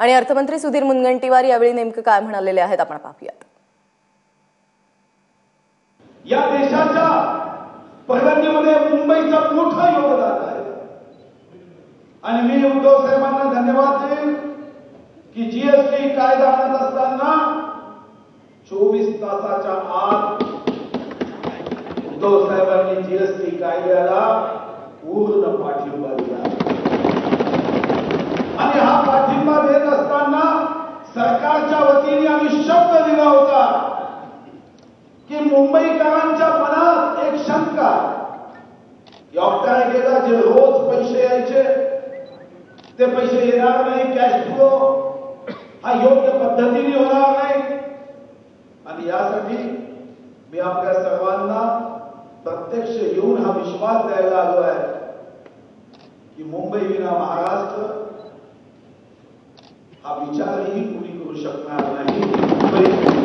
आणि अर्थमंत्री सुधीर मुनगंटीवार यावेळी नेमकं काय म्हणालेले आहेत आपण पाहूयात. या देशाच्या प्रगतीमध्ये मुंबईचं मोठं योगदान आहे. आणि मी उद्धव साहेबांना धन्यवाद देईन की जीएसटी कायदा आणत असताना चोवीस तासाच्या आत उद्धव साहेबांनी जीएसटी कायद्याला पूर्ण पाठिंबा दिला आणि हा पाठिंबा देत असताना सरकारच्या वतीने आम्ही शब्द दिला होता की मुंबईकरांच्या मनात एक शंका. की ऑक्टायकेला जे रोज पैसे यायचे ते पैसे येणार नाही कॅश फ्लो हा योग्य पद्धतीने होणार नाही. आणि यासाठी मी आपल्या सर्वांना प्रत्यक्ष येऊन हा विश्वास द्यायला आलो आहे की मुंबई विना महाराष्ट्र हा विचारही कुणी करू शकणार नाही. मुंबई